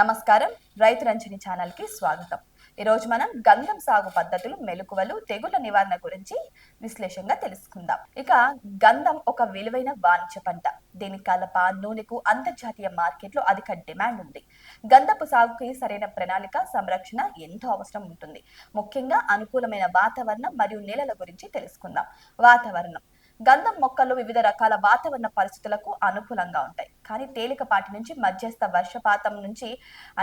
నమస్కారం. రైతు రంజని ఛానల్కి స్వాగతం. ఈరోజు మనం గంధం సాగు పద్ధతులు మెలకువలు తెగుళ్ళ నివారణ గురించి విశ్లేషంగా తెలుసుకుందాం. ఇక గంధం ఒక విలువైన వాణిజ్య పంట. దీని కలప నూనెకు అంతర్జాతీయ మార్కెట్లో అధిక డిమాండ్ ఉంది. గంధపు సాగుకి సరైన ప్రణాళిక సంరక్షణ ఎంతో అవసరం ఉంటుంది. ముఖ్యంగా అనుకూలమైన వాతావరణం మరియు నేలల గురించి తెలుసుకుందాం. వాతావరణం. గంధం మొక్కలు వివిధ రకాల వాతావరణ పరిస్థితులకు అనుకూలంగా ఉంటాయి. కానీ తేలికపాటి నుంచి మధ్యస్థ వర్షపాతం నుంచి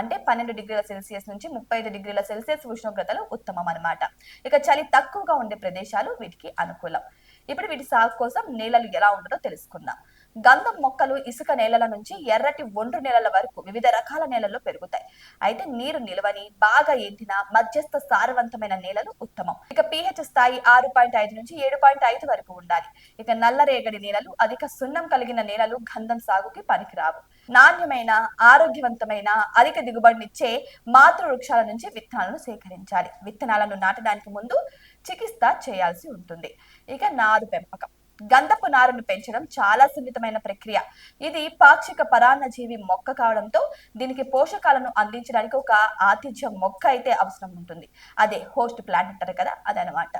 అంటే పన్నెండు డిగ్రీల సెల్సియస్ నుంచి ముప్పై ఐదు డిగ్రీల సెల్సియస్ ఉష్ణోగ్రతలు ఉత్తమం అన్నమాట ఇక చలి తక్కువగా ఉండే ప్రదేశాలు వీటికి అనుకూలం. ఇప్పుడు వీటి సాగు కోసం నేలలు ఎలా ఉంటుందో తెలుసుకుందాం. గంధం మొక్కలు ఇసుక నేలల నుంచి ఎర్రటి ఒండ్రు నేలల వరకు వివిధ రకాల నేలల్లో పెరుగుతాయి. అయితే నీరు నిలవని బాగా ఎండిన మధ్యస్థ సారవంతమైన నేలలు ఉత్తమం. ఇక పిహెచ్ స్థాయి ఆరు పాయింట్ ఐదు నుంచి ఏడు పాయింట్ ఐదు వరకు ఉండాలి. ఇక నల్లరేగడి నేలలు అధిక సున్నం కలిగిన నేలలు గంధం సాగుకి పనికిరావు. నాణ్యమైన ఆరోగ్యవంతమైన అధిక దిగుబడినిచ్చే మాతృ వృక్షాల నుంచి విత్తనాలను సేకరించాలి. విత్తనాలను నాటడానికి ముందు చికిత్స చేయాల్సి ఉంటుంది. ఇక నారు పెంపకం. గంధపు నారును పెంచడం చాలా సున్నితమైన ప్రక్రియ. ఇది పాక్షిక పరాన్నజీవి మొక్క కావడంతో దీనికి పోషకాలను అందించడానికి ఒక ఆతిథ్య మొక్క అయితే అవసరం ఉంటుంది. అదే హోస్ట్ ప్లాంట్ అంటారు కదా అదనమాట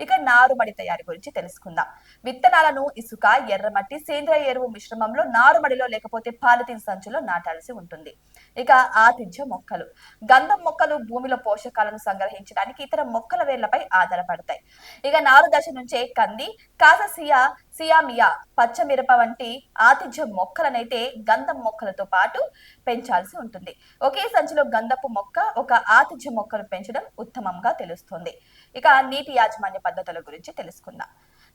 ఇక నారుమడి తయారీ గురించి తెలుసుకుందాం. విత్తనాలను ఇసుక ఎర్రమట్టి సేంద్రియ ఎరువు మిశ్రమంలో నారుమడిలో లేకపోతే పాలిథిన్ సంచులో నాటాల్సి ఉంటుంది. ఇక ఆతిథ్య మొక్కలు. గంధం మొక్కలు భూమిలో పోషకాలను సంగ్రహించడానికి ఇతర మొక్కల వేర్లపై ఆధారపడతాయి. ఇక నారు దశ నుంచే కంది కాససియా సియామియా పచ్చమిరప వంటి ఆతిథ్య మొక్కలనైతే గంధం మొక్కలతో పాటు పెంచాల్సి ఉంటుంది. ఒకే సంచిలో గంధపు మొక్క ఒక ఆతిథ్య మొక్కను పెంచడం ఉత్తమంగా తెలుస్తుంది. ఇక నీటి యాజమాన్య పద్ధతుల గురించి తెలుసుకుందాం.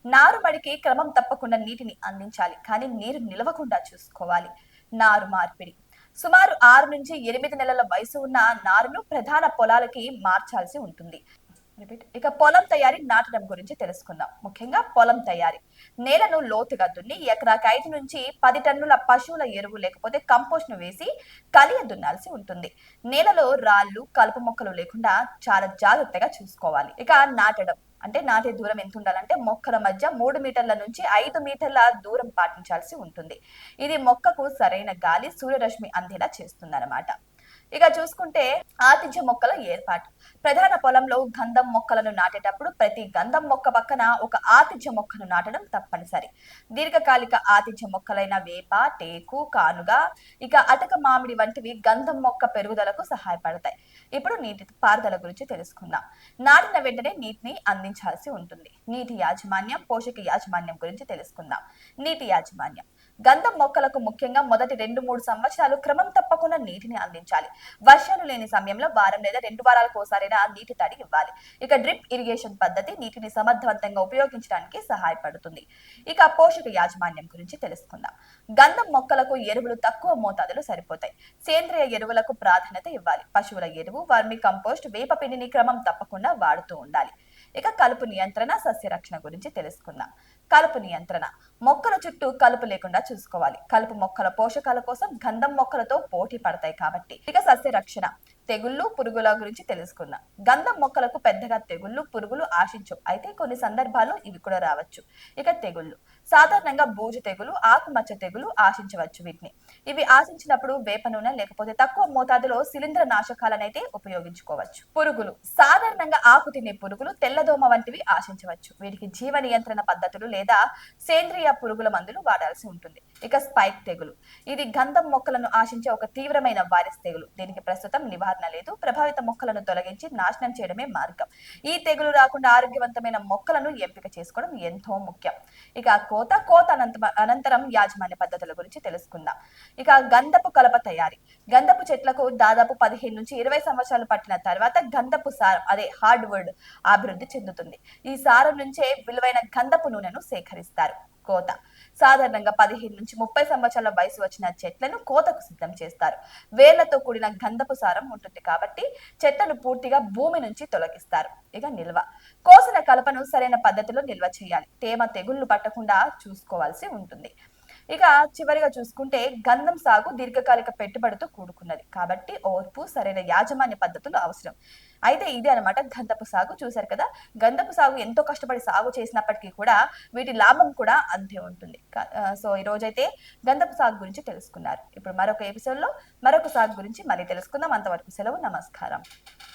నారుమడికి క్రమం తప్పకుండా నీటిని అందించాలి కానీ నీరు నిలవకుండా చూసుకోవాలి. నారు మార్పిడి. సుమారు ఆరు నుంచి ఎనిమిది నెలల వయసు ఉన్న నారును ప్రధాన పొలాలకి మార్చాల్సి ఉంటుంది. ఇక పొలం తయారీ నాటడం గురించి తెలుసుకుందాం. ముఖ్యంగా పొలం తయారీ. నేలను లోతుగా దున్ని ఎకరాకి ఐదు నుంచి పది టన్నుల పశువుల ఎరువు లేకపోతే కంపోస్ట్ను వేసి కలియ దున్నాల్సి ఉంటుంది. నేలలో రాళ్ళు కలుపు మొక్కలు లేకుండా చాలా జాగ్రత్తగా చూసుకోవాలి. ఇక నాటడం. అంటే నాటే దూరం ఎంత ఉండాలంటే మొక్కల మధ్య మూడు మీటర్ల నుంచి ఐదు మీటర్ల దూరం పాటించాల్సి ఉంటుంది. ఇది మొక్కకు సరైన గాలి సూర్యరశ్మి అందేలా చేస్తుంది ఇక చూసుకుంటే ఆతిథ్య మొక్కల ఏర్పాటు. ప్రధాన పొలంలో గంధం మొక్కలను నాటేటప్పుడు ప్రతి గంధం మొక్క పక్కన ఒక ఆతిథ్య మొక్కను నాటడం తప్పనిసరి. దీర్ఘకాలిక ఆతిథ్య మొక్కలైన వేప టేకు కానుగ ఇక అటక మామిడి వంటివి గంధం మొక్క పెరుగుదలకు సహాయపడతాయి. ఇప్పుడు నీటి పారుదల గురించి తెలుసుకుందాం. నాటిన వెంటనే నీటిని అందించాల్సి ఉంటుంది. నీటి యాజమాన్యం పోషక యాజమాన్యం గురించి తెలుసుకుందాం. నీటి యాజమాన్యం. గంధం మొక్కలకు ముఖ్యంగా మొదటి రెండు మూడు సంవత్సరాలు క్రమం తప్పకుండా నీటిని అందించాలి. వర్షాలు లేని సమయంలో వారం లేదా రెండు వారాలకు ఒకసారైనా నీటి తడి ఇవ్వాలి. ఇక డ్రిప్ ఇరిగేషన్ పద్ధతి నీటిని సమర్థవంతంగా ఉపయోగించడానికి సహాయపడుతుంది. ఇక పోషక యాజమాన్యం గురించి తెలుసుకుందాం. గంధం మొక్కలకు ఎరువులు తక్కువ మోతాదులో సరిపోతాయి. సేంద్రియ ఎరువులకు ప్రాధాన్యత ఇవ్వాలి. పశువుల ఎరువు వర్మి కంపోస్ట్ వేప పిండిని క్రమం తప్పకుండా వాడుతూ ఉండాలి. ఇక కలుపు నియంత్రణ సస్యరక్షణ గురించి తెలుసుకుందాం. కలుపు నియంత్రణ. మొక్కల చుట్టూ కలుపు లేకుండా చూసుకోవాలి. కలుపు మొక్కల పోషకాల కోసం గంధం మొక్కలతో పోటీ పడతాయి కాబట్టి. ఇక సస్య రక్షణ తెగుళ్ళు పురుగుల గురించి తెలుసుకుందాం. గంధం మొక్కలకు పెద్దగా తెగుళ్ళు పురుగులు ఆశించవు. అయితే కొన్ని సందర్భాల్లో ఇవి కూడా రావచ్చు. ఇక తెగుళ్ళు. సాధారణంగా బూజు తెగులు ఆకుమచ్చ తెగులు ఆశించవచ్చు వీటిని. ఇవి ఆశించినప్పుడు వేప నూనె లేకపోతే తక్కువ మోతాదులో శిలీంద్ర నాశకాలనైతే ఉపయోగించుకోవచ్చు. పురుగులు. సాధారణంగా ఆకు తినే పురుగులు తెల్లదోమ వంటివి ఆశించవచ్చు. వీటికి జీవ నియంత్రణ పద్ధతులు లేదా సేంద్రియ పురుగుల మందులు వాడాల్సి ఉంటుంది. ఇక స్పైక్ తెగులు. ఇది గంధం మొక్కలను ఆశించే ఒక తీవ్రమైన వైరస్ తెగులు. దీనికి ప్రస్తుతం నివారణ లేదు. ప్రభావిత మొక్కలను తొలగించి నాశనం చేయడమే మార్గం. ఈ తెగులు రాకుండా ఆరోగ్యవంతమైన మొక్కలను ఎంపిక చేసుకోవడం ఎంతో ముఖ్యం. ఇక కోత కోత అనంతరం యాజమాన్య పద్ధతుల గురించి తెలుసుకుందాం. ఇక గంధపు కలప తయారీ. గంధపు చెట్లకు దాదాపు పదిహేను నుంచి ఇరవై సంవత్సరాలు పట్టిన తర్వాత గంధపు సారం అదే హార్డ్వుడ్ అభివృద్ధి చెందుతుంది. ఈ సారం నుంచే విలువైన గంధపు నూనెను సేకరిస్తారు. కోత. సాధారణంగా పదిహేను నుంచి ముప్పై సంవత్సరాల వయసు వచ్చిన చెట్లను కోతకు సిద్ధం చేస్తారు. వేర్లతో కూడిన గంధపు సారం ఉంటుంది కాబట్టి చెట్లను పూర్తిగా భూమి నుంచి తొలగిస్తారు. ఇక నిల్వ. కోసిన కలపను సరైన పద్ధతిలో నిల్వ చేయాలి. తేమ తెగుళ్ళు పట్టకుండా చూసుకోవాల్సి ఉంటుంది. ఇక చివరిగా చూసుకుంటే గంధం సాగు దీర్ఘకాలిక పెట్టుబడితో కూడుకున్నది. కాబట్టి ఓర్పు సరైన యాజమాన్య పద్ధతులు అవసరం. అయితే ఇది అనమాట గంధపు సాగు. చూశారు కదా? గంధపు సాగు ఎంతో కష్టపడి సాగు చేసినప్పటికీ కూడా వీటి లాభం కూడా అంతే ఉంటుంది. సో ఈ రోజైతే గంధపు సాగు గురించి తెలుసుకున్నారు. ఇప్పుడు మరొక ఎపిసోడ్లో మరొక సాగు గురించి మళ్ళీ తెలుసుకుందాం. అంతవరకు సెలవు నమస్కారం.